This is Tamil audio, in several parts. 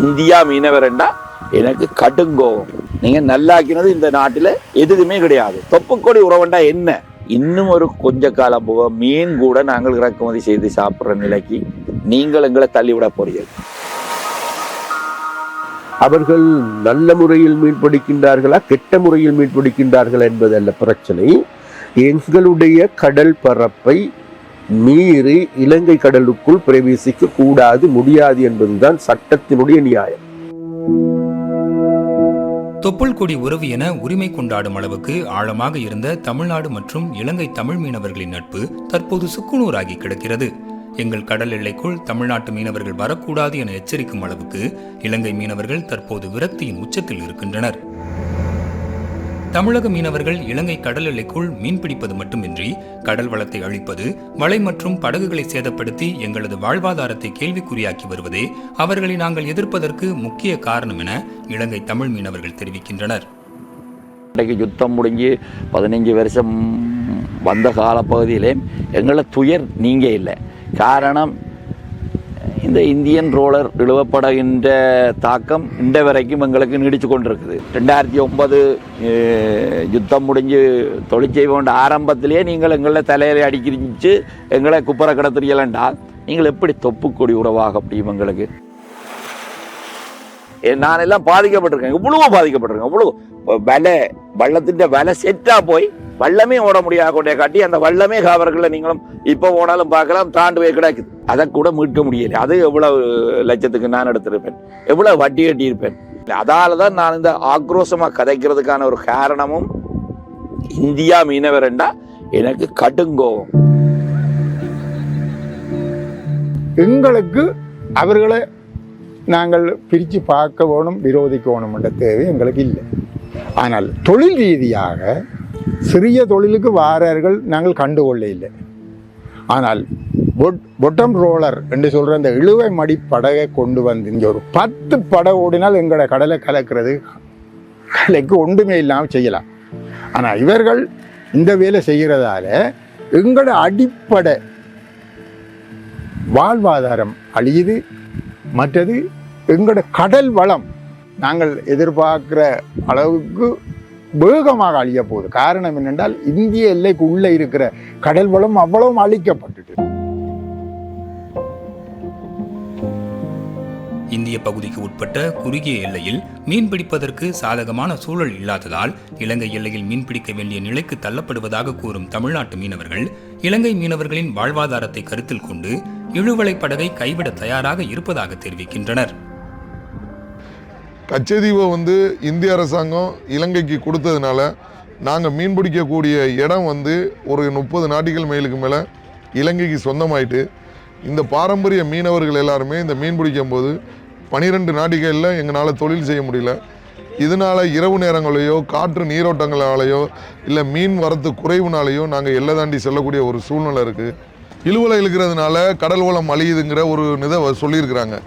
இந்தியா மீனவரண்டா எனக்கு கடுங்கோவம் நீங்க நல்லாக்கினது இந்த நாட்டில் எதுவுமே கிடையாது. தொப்புக்கொடி உறவண்டா என்ன? இன்னும் ஒரு கொஞ்ச காலம் போக மீன் கூட நாங்கள் இறக்குமதி செய்து சாப்பிட்ற நிலைக்கு நீங்கள் எங்களை தள்ளிவிட போறீர்கள். அவர்கள் நல்ல முறையில் மீன்பிடிக்கின்றார்களா கெட்ட முறையில் மீன்பிடிக்கின்றார்களா என்பதல்ல பிரச்சனை. எங்களுடைய கடல் பரப்பை மீறி இலங்கை கடலுக்குள் பிரவேசிக்க கூடாது முடியாது என்பதுதான் சட்டத்தினுடைய நியாயம். தொப்புள் கொடி உறவு என உரிமை கொண்டாடும் அளவுக்கு ஆழமாக இருந்த தமிழ்நாடு மற்றும் இலங்கை தமிழ் மீனவர்களின் நட்பு தற்போது சுக்குநூறாகி கிடக்கிறது. எங்கள் கடல் எல்லைக்குள் தமிழ்நாட்டு மீனவர்கள் வரக்கூடாது என எச்சரிக்கும் அளவுக்கு இலங்கை மீனவர்கள் தற்போது விரக்தியின் உச்சத்தில் இருக்கின்றனர். தமிழக மீனவர்கள் இலங்கை கடல் எல்லைக்குள் மீன்பிடிப்பது மட்டுமின்றி கடல் வளத்தை அழிப்பது வலை மற்றும் படகுகளை சேதப்படுத்தி எங்களது வாழ்வாதாரத்தை கேள்விக்குறியாக்கி வருவதே அவர்களை நாங்கள் எதிர்ப்பதற்கு முக்கிய காரணம் என இலங்கை தமிழ் மீனவர்கள் தெரிவிக்கின்றனர். இன்றைக்கு யுத்தம் முடிஞ்சு பதினஞ்சு வருஷம் வந்த காலப்பகுதியிலே எங்களை துயர் நீங்க இல்லை. காரணம் இந்த இந்தியன் ரோலர் இழுவப்படுகின்ற தாக்கம் இந்த வரைக்கும் எங்களுக்கு நீடிச்சு கொண்டிருக்குது. ரெண்டாயிரத்தி ஒன்பது யுத்தம் முடிஞ்சு தொழிற்சை போன்ற ஆரம்பத்திலேயே நீங்கள் எங்களை தலையில அடிக்கிச்சு எங்களை குப்பரை கிடத்துறீங்களா நீங்கள் எப்படி தொப்புக்கொடி உறவாக முடியும் எங்களுக்கு? நான் எல்லாம் பாதிக்கப்பட்டிருக்கேன். இவ்வளவு பாதிக்கப்பட்டிருக்கேன். இவ்வளவு விலை வள்ளத்தின் விலை செட்டா போய் வள்ளமே ஓட முடியாத. கொண்டே காட்டி அந்த வள்ளமே காவர்களை நீங்களும் இப்போ போனாலும் பார்க்கலாம் தாண்டு போய் கிடக்குது. அதை கூட மீட்க முடியல. அது எவ்வளவு லட்சத்துக்கு நான் எடுத்திருப்பேன். எவ்வளவு வட்டி கட்டியிருப்பேன். அதால தான் நான் இந்த ஆக்ரோஷமாக கதைக்கிறதுக்கான ஒரு காரணமும் இந்தியா மீனவரண்டா எனக்கு கடுங்கோவம் எங்களுக்கு அவர்களை நாங்கள் பிரித்து பார்க்க வேணும் விரோதிக்க வேணும் என்ற தேவை எங்களுக்கு இல்லை. ஆனால் தொழில் ரீதியாக சிறிய தொழிலுக்கு வாரர்கள் நாங்கள் கண்டுகொள்ள இல்லை ஆனால் பொட் பொட்டம் ரோலர் என்று சொல்கிற அந்த இழுவை மடி படகை கொண்டு வந்து இங்கே ஒரு பத்து படகு ஓடினால் எங்களோட கடலை கலக்கிறது கலைக்கு ஒன்றுமே இல்லாமல் செய்யலாம். ஆனால் இவர்கள் இந்த வேலை செய்கிறதால எங்களோட அடிப்படை வாழ்வாதாரம் அழியுது மற்றது எங்களோட கடல் வளம் நாங்கள் எதிர்பார்க்குற அளவுக்கு வேகமாக அழிய போகுது காரணம் என்னென்றால் இந்திய எல்லைக்கு உள்ளே இருக்கிற கடல் வளம் அவ்வளவும் அழிக்கப்பட்டுட்டு. இந்திய பகுதிக்கு உட்பட்ட குறுகிய எல்லையில் மீன் பிடிப்பதற்கு சாதகமான சூழல் இல்லாததால் இலங்கை எல்லையில் மீன்பிடிக்க வேண்டிய நிலைக்கு தள்ளப்படுவதாக கூறும் தமிழ்நாட்டு மீனவர்கள் இலங்கை மீனவர்களின் வாழ்வாதாரத்தை கருத்தில் கொண்டு இழுவலை படகை கைவிட தயாராக இருப்பதாக தெரிவிக்கின்றனர். கச்சதீவை வந்து இந்திய அரசாங்கம் இலங்கைக்கு கொடுத்ததுனால நாங்கள் மீன் பிடிக்கக்கூடிய இடம் வந்து ஒரு முப்பது நாட்டிகள் மைலுக்கு மேலே இலங்கைக்கு சொந்தமாயிட்டு இந்த பாரம்பரிய மீனவர்கள் எல்லாருமே இந்த மீன் பிடிக்கும் போது பனிரெண்டு நாட்டிகளில் எங்களால் தொழில் செய்ய முடியல. இதனால் இரவு நேரங்களையோ காற்று நீரோட்டங்களாலேயோ இல்லை மீன் வரத்து குறைவுனாலேயோ நாங்கள் எல்லை தாண்டி செல்லக்கூடிய ஒரு சூழ்நிலை இருக்குது இழுவலை இழுக்கிறதுனால கடல் வளம் அழியுதுங்கிற ஒரு இதை சொல்லியிருக்கிறாங்க.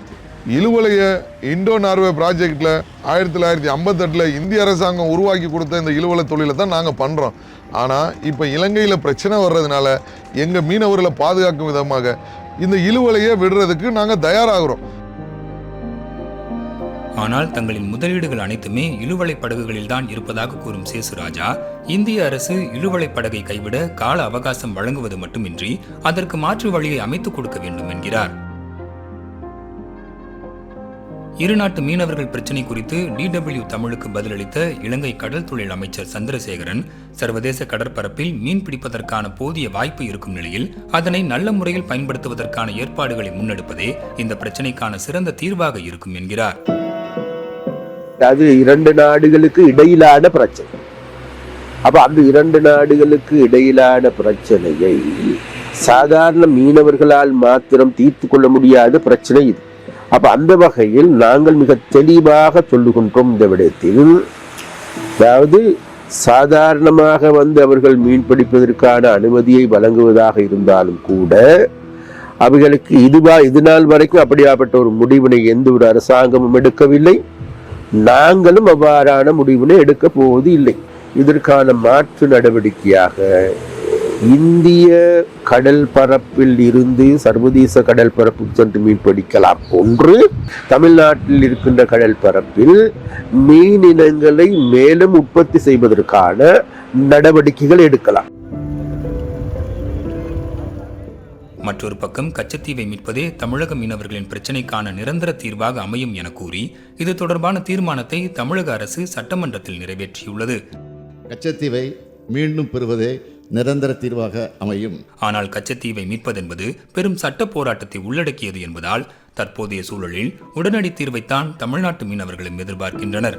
இழுவலைய இண்டோ நார்வே ப்ராஜெக்டில் ஆயிரத்தி தொள்ளாயிரத்தி ஐம்பத்தெட்டில் இந்திய அரசாங்கம் உருவாக்கி கொடுத்த இந்த இழுவலை தொழிலை தான் நாங்கள் பண்ணுறோம் ஆனால் இப்போ இலங்கையில் பிரச்சனை வர்றதுனால எங்கள் மீனவர்களை பாதுகாக்கும் விதமாக இந்த இழுவலையை விடுறதுக்கு நாங்கள் தயாராகிறோம். ஆனால் தங்களின் முதலீடுகள் அனைத்துமே இழுவலை படகுகளில்தான் இருப்பதாக கூறும் சேசுராஜா இந்திய அரசு இழுவலை படகை கைவிட கால அவகாசம் வழங்குவது மட்டுமின்றி அதற்கு மாற்று வழியை அமைத்துக் கொடுக்க வேண்டும் என்கிறார். இருநாட்டு மீனவர்கள் பிரச்சினை குறித்து டிடபிள்யூ தமிழுக்கு பதிலளித்த இலங்கை கடல் தொழில் அமைச்சர் சந்திரசேகரன் சர்வதேச கடற்பரப்பில் மீன் பிடிப்பதற்கான போதிய வாய்ப்பு இருக்கும் நிலையில் அதனை நல்ல முறையில் பயன்படுத்துவதற்கான ஏற்பாடுகளை முன்னெடுப்பதே இந்த பிரச்சினைக்கான சிறந்த தீர்வாக இருக்கும் என்கிறார். அது இரண்டு நாடுகளுக்கு இடையிலான பிரச்சனை. அப்ப அந்த இரண்டு நாடுகளுக்கு இடையிலான பிரச்சனையை சாதாரண மீனவர்களால் மாத்திரம் தீர்த்து கொள்ள முடியாத பிரச்சனை இது. அப்ப அந்த வகையில் நாங்கள் மிக தெளிவாக சொல்லுகின்றோம் இந்த விடயத்தில். அதாவது சாதாரணமாக வந்து அவர்கள் மீன் பிடிப்பதற்கான அனுமதியை வழங்குவதாக இருந்தாலும் கூட அவைகளுக்கு இதுவா இது நாள் வரைக்கும் அப்படியாப்பட்ட ஒரு முடிவினை எந்த ஒரு அரசாங்கமும் எடுக்கவில்லை. நாங்களும் அவ்வாறான முடிவினை எடுக்க போவது இல்லை இதற்கான மாற்று நடவடிக்கையாக இந்திய கடல் பரப்பில் இருந்து சர்வதேச கடல் பரப்புக்கு சென்று மீன் பிடிக்கலாம். ஒன்று தமிழ்நாட்டில் இருக்கின்ற கடல் பரப்பில் மீன் இனங்களை மேலும் உற்பத்தி செய்வதற்கான நடவடிக்கைகள் எடுக்கலாம். மற்றொரு பக்கம் கச்சத்தீவை மீட்பதே தமிழக மீனவர்களின் பிரச்சினைக்கான நிரந்தர தீர்வாக அமையும் என கூறி இது தொடர்பான தீர்மானத்தை தமிழக அரசு சட்டமன்றத்தில் நிறைவேற்றியுள்ளது. கச்சத்தீவை மீண்டும் பெறுவதே நிரந்தர தீர்வாக அமையும். ஆனால் கச்சத்தீவை மீட்பதென்பது பெரும் சட்ட போராட்டத்தை உள்ளடக்கியது என்பதால் தற்போதைய சூழலில் உடனடி தீர்வைத்தான் தமிழ்நாட்டு மீனவர்களும் எதிர்பார்க்கின்றனர்.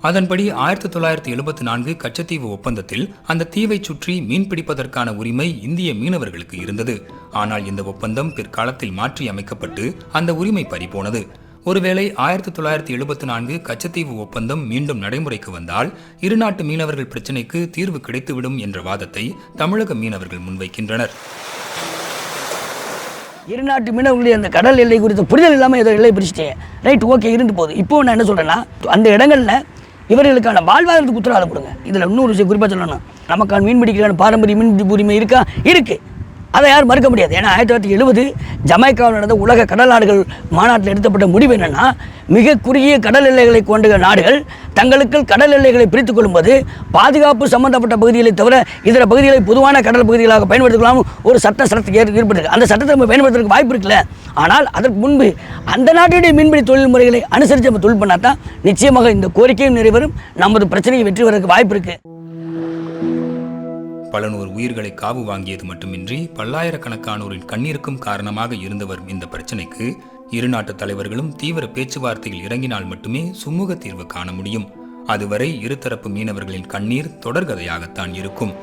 அதன்படி ஆயிரத்தி தொள்ளாயிரத்தி எழுபத்தி நான்கு கச்சத்தீவு ஒப்பந்தத்தில் அந்த தீவை சுற்றி மீன் பிடிப்பதற்கான உரிமை இந்திய மீனவர்களுக்கு இருந்தது. ஆனால் இந்த ஒப்பந்தம் பிற்காலத்தில் மாற்றி அமைக்கப்பட்டு அந்த உரிமை பறிபோனது. ஒருவேளை ஆயிரத்தி தொள்ளாயிரத்தி எழுபத்தி நான்கு கச்சத்தீவு ஒப்பந்தம் மீண்டும் நடைமுறைக்கு வந்தால் இரு நாட்டு மீனவர்கள் பிரச்சினைக்கு தீர்வு கிடைத்துவிடும் என்ற வாதத்தை தமிழக மீனவர்கள் முன்வைக்கின்றனர். இரு நாட்டு மீனவர்களுடைய அந்த கடல் எல்லை குறித்த புரிதல் இல்லாமல் ஏதோ எல்லை பிரிச்சிட்டேன் ரைட் ஓகே இருந்து போகுது. இப்போ நான் என்ன சொல்கிறேன்னா அந்த இடங்களில் இவர்களுக்கான வாழ்வாதாரத்துக்கு உத்தரவாதம் கொடுங்க. இதில் இன்னொரு விஷயம் குறிப்பாக சொல்லணும் நமக்கான மீன் பிடிக்கிறான பாரம்பரிய மீன் பிடிப்பு உரிமை இருக்கா? இருக்குது அதை யாரும் மறுக்க முடியாது. ஏன்னா ஆயிரத்தி தொள்ளாயிரத்தி எழுபது ஜமைக்காவில் நடந்த உலக கடல் நாடுகள் மாநாட்டில் எடுத்தப்பட்ட முடிவு என்னென்னா மிக குறுகிய கடல் எல்லைகளை கொண்ட நாடுகள் தங்களுக்கு கடல் எல்லைகளை பிரித்துக் கொள்ளும்போது பாதுகாப்பு சம்பந்தப்பட்ட பகுதிகளை தவிர இதர பகுதிகளை பொதுவான கடல் பகுதிகளாக பயன்படுத்திக்கலாம் ஒரு சட்ட சட்டத்துக்கு ஏற்~ ஏற்பட்டிருக்கு அந்த சட்டத்தை நம்ம பயன்படுத்துறதுக்கு வாய்ப்பு இருக்குல்ல. ஆனால் அதற்கு முன்பு அந்த நாட்டுடைய மீன்பிடி தொழில் முறைகளை அனுசரித்து நம்ம தொழில் பண்ணால் தான் நிச்சயமாக இந்த கோரிக்கையும் நிறைவேறும். நமது பிரச்சனையை வெற்றி வரதுக்கு வாய்ப்பு இருக்குது பல நூறு உயிர்களை காவு வாங்கியது மட்டுமின்றி பல்லாயிரக்கணக்கானோரின் கண்ணீருக்கும் காரணமாக இருந்து வரும் இந்த பிரச்சினைக்கு இரு நாட்டு தலைவர்களும் தீவிர பேச்சுவார்த்தையில் இறங்கினால் மட்டுமே சுமூக தீர்வு காண முடியும். அதுவரை இருதரப்பு மீனவர்களின் கண்ணீர் தொடர்கதையாகத்தான் இருக்கும்.